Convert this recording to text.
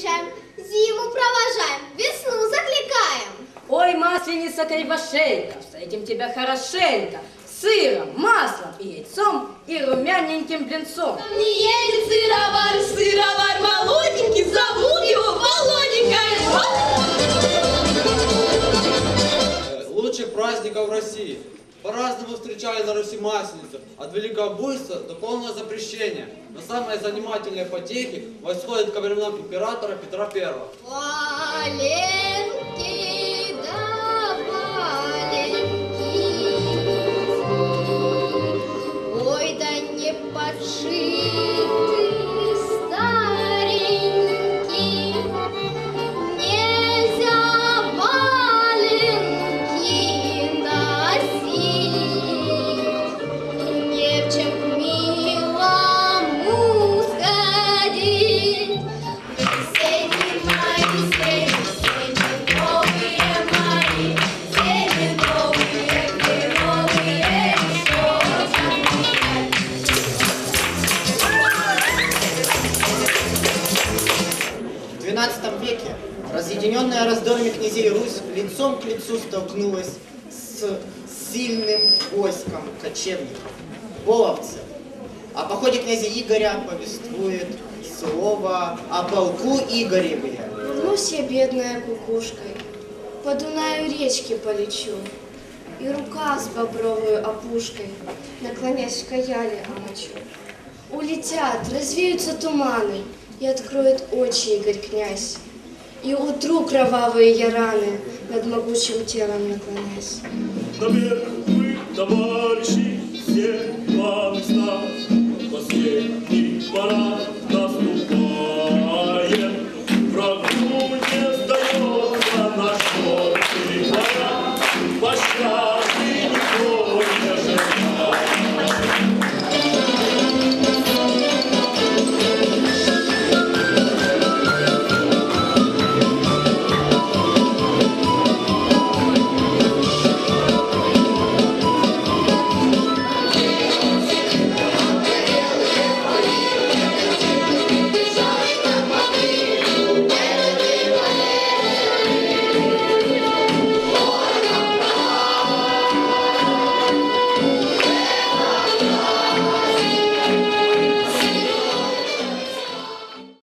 встречаем, зиму провожаем, весну закликаем. Ой, масленица кривошейка, встретим тебя хорошенько, сыром, маслом и яйцом, и румяненьким блинцом. Не едет сыровар, сыровар молоденький, зовут его Володенькой. Э, Лучших праздников в России. По-разному встречали на Руси Масленицу. От великобойства до полного запрещения. Но самые занимательные потехи восходят ко временам императора Петра Первого. Валенки В XII веке разъединенная раздорами князей Русь лицом к лицу столкнулась с сильным войском кочевников, половцев. О походе князя Игоря повествует слово о полку Игореве. Вернусь я, бедная кукушкой, по Дунаю речки полечу, и рука с бобровой опушкой, наклонясь в каяле омочу. Улетят, развеются туманы, и откроет очи Игорь князь, и утру кровавые я раны над могучим телом наклонясь. Наверх вы, товарищи,